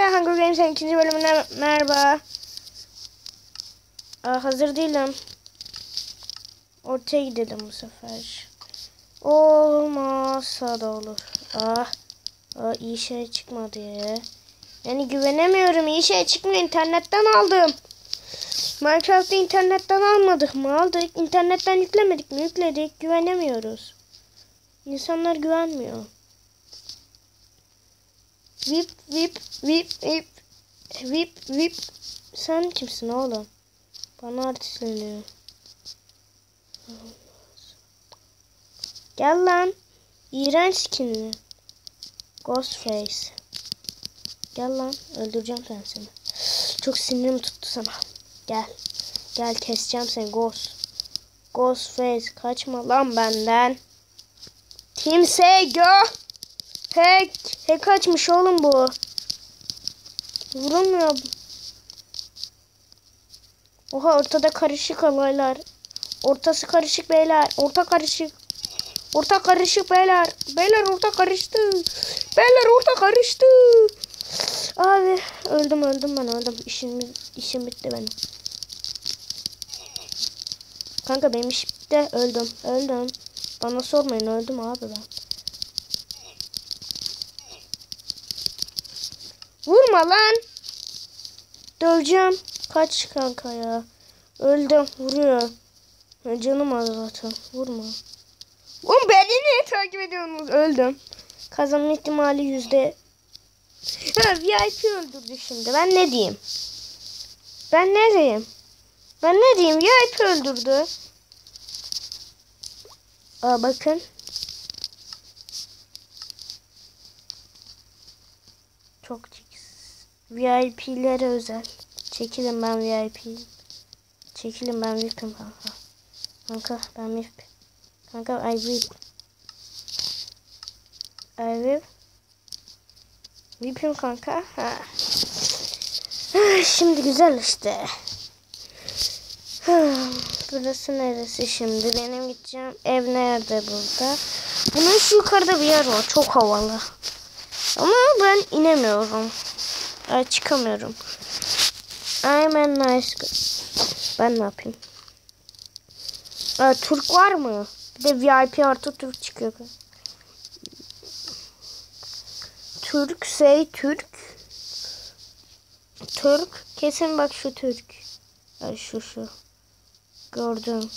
Hunger Games'in ikinci bölümüne merhaba. Aa, hazır değilim. Ortaya gidelim bu sefer. Olmazsa da olur. Ah, aa, iyi şey çıkmadı ya. Yani güvenemiyorum. İyi şey çıkmıyor. İnternetten aldım. Minecraft'ı internetten almadık mı? Aldık. İnternetten yüklemedik mi? Yükledik. Güvenemiyoruz. İnsanlar güvenmiyor. Vip vip vip vip vip vip sen kimsin oğlum? Bana artistleniyor. Gel lan. İğrenç skinli. Ghostface. Gel lan. Öldüreceğim ben seni. Çok sinirim tuttu sana. Gel. Gel keseceğim seni Ghost. Ghostface kaçma lan benden. Timsey go. Hack. Hack açmış oğlum bu. Vurulmuyor. Oha ortada karışık olaylar. Ortası karışık beyler. Orta karışık. Orta karışık beyler. Beyler orta karıştı. Beyler orta karıştı. Abi öldüm öldüm ben öldüm. İşim, işim bitti benim. Kanka benim iş bitti. Öldüm. Öldüm. Bana sormayın öldüm abi ben. Vurma lan. Döveceğim. Kaç kanka ya. Öldüm. Vuruyor. Ya Canım az zaten. Vurma. Oğlum beni niye takip ediyorsunuz? Öldüm. Kazanma ihtimali yüzde... Ha VIP öldürdü şimdi. Ben ne diyeyim? Ben ne diyeyim? Ben ne diyeyim? VIP öldürdü. Aa bakın. Çok VIP'lere özel. Çekilin ben VIP'yim. Çekilin ben VIP'im kanka. Kanka ben VIP. Kanka I VIP. I VIP. VIP'im kanka. Ha. Şimdi güzel işte. Burası neresi şimdi? Benim gideceğim ev nerede burada? Bunun şu yukarıda bir yer var. Çok havalı. Ama ben inemiyorum. Ay, çıkamıyorum. I'm a nice girl. Ben ne yapayım? Aa, Türk var mı? Bir de VIP artı Türk çıkıyor. Türk say Türk. Türk. Kesin bak şu Türk. Ay, şu şu. Gördüm.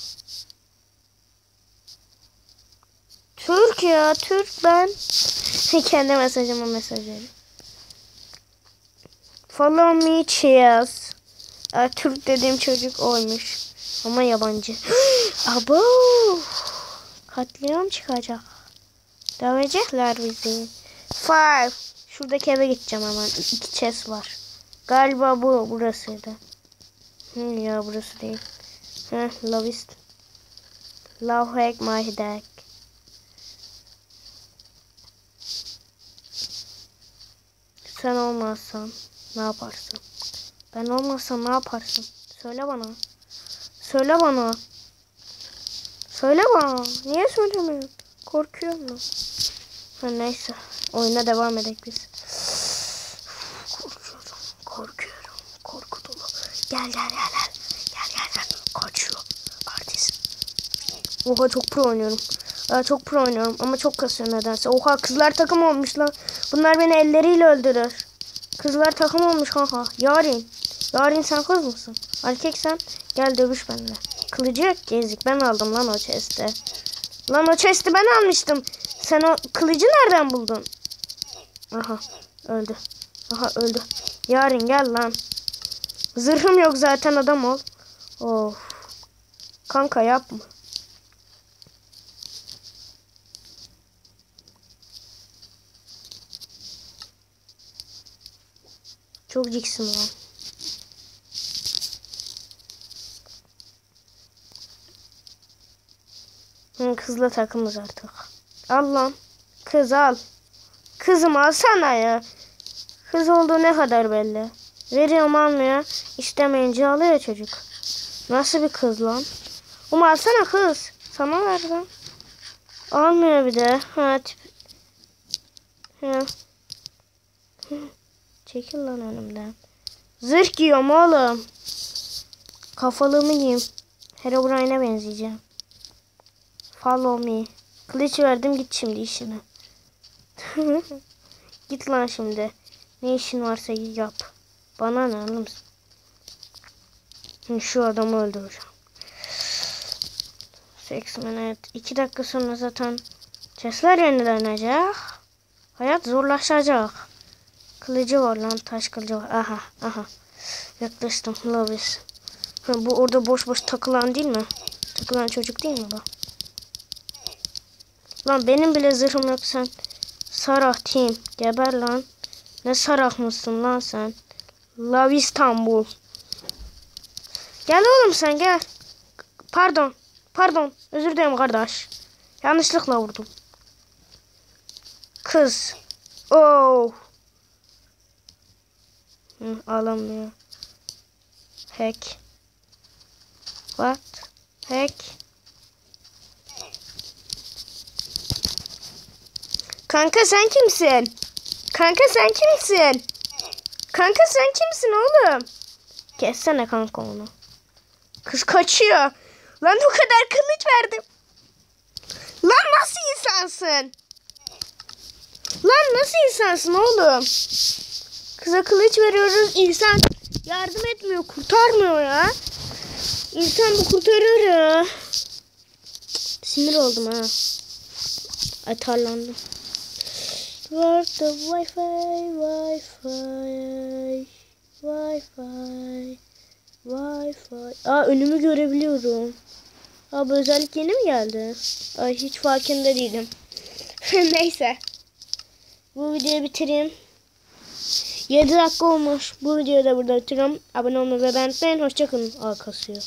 Türk ya Türk ben. Kendi mesajıma mesaj vereyim. Follow me cheers. Aa, Türk dediğim çocuk oymuş. Ama yabancı. Abo. Katliam çıkacak. Dövecekler bizi. Five. Şuradaki eve gideceğim hemen. İki chest var. Galiba bu burasıydı. Hı, ya burası değil. Heh, Lovist. Love hack my deck. Sen olmazsan ne yaparsın? Ben olmazsam ne yaparsın? Söyle bana. Söyle bana. Söyle bana. Niye söylemiyorsun? Korkuyor mu? Ha, neyse. Oyuna devam edelim biz. Korkuyorum. Korkuyorum. Korku dolu. Gel gel gel gel. Gel gel gel. Kaçıyor. Artist. Oha çok pro oynuyorum. Aa, çok pro oynuyorum ama çok kasıyor nedense. Oha kızlar takım olmuş lan. Bunlar beni elleriyle öldürür. Kızlar takım olmuş kanka. Yarin. Yarin sen kız mısın? Erkek sen. Gel dövüş benimle. Kılıcı yok gezik. Ben aldım lan o chest'i. Lan o chest'i ben almıştım. Sen o kılıcı nereden buldun? Aha öldü. Aha öldü. Yarin gel lan. Zırhım yok zaten adam ol. Of. Kanka yapma. Çok ciksin lan. Kızla takımız artık. Al. Kız al. Kızım alsana ya. Kız olduğu ne kadar belli. Veriyorum almıyor. İstemeyince alıyor çocuk. Nasıl bir kız lan? Oğlum alsana kız. Sana ver lan. Almıyor bir de. Ha tip. Ha. Çekil lan önümden. Zırh giyiyorum oğlum. Kafalığımı giyeyim. Herobrine'e benzeyeceğim. Follow me. Kılıç verdim git şimdi işine. git lan şimdi. Ne işin varsa yap. Bana ne oğlum? Şimdi Şu adamı öldüreceğim. Seks minute. İki dakika sonra zaten sesler yenilenecek. Hayat zorlaşacak. Kılıcı var lan taş kılıcı var. Aha aha. Yaklaştım. Lovis. Ha, bu orada boş boş takılan değil mi? Takılan çocuk değil mi bu? Lan benim bile zırhım yok sen. Sarah team. Geber lan. Ne sarah mısın lan sen? Love İstanbul. Gel oğlum sen gel. Pardon. Pardon. Özür dilerim kardeş. Yanlışlıkla vurdum. Kız. Oh. Hı, alamıyor. Hack. What? Hack. Kanka sen kimsin? Kanka sen kimsin? Kanka sen kimsin oğlum? Kessene kanka onu. Kız kaçıyor. Lan o kadar kılıç verdim. Lan nasıl insansın? Lan nasıl insansın oğlum? Kıza kılıç veriyoruz. İnsan yardım etmiyor, kurtarmıyor ya. İnsan bu kurtarır ya. Sinir oldum ha. Atarlandım. Work the Wi-Fi, Wi-Fi, Wi-Fi, Wi-Fi. Aa önümü görebiliyorum. Aa bu özellik yeni mi geldi? Ay hiç farkında değilim. Neyse. Bu videoyu bitireyim. 7 dakika olmuş. Bu videoyu da burada bitiriyorum. Abone olmayı ve beğenmeyi. Hoşçakalın. Aa kasıyor.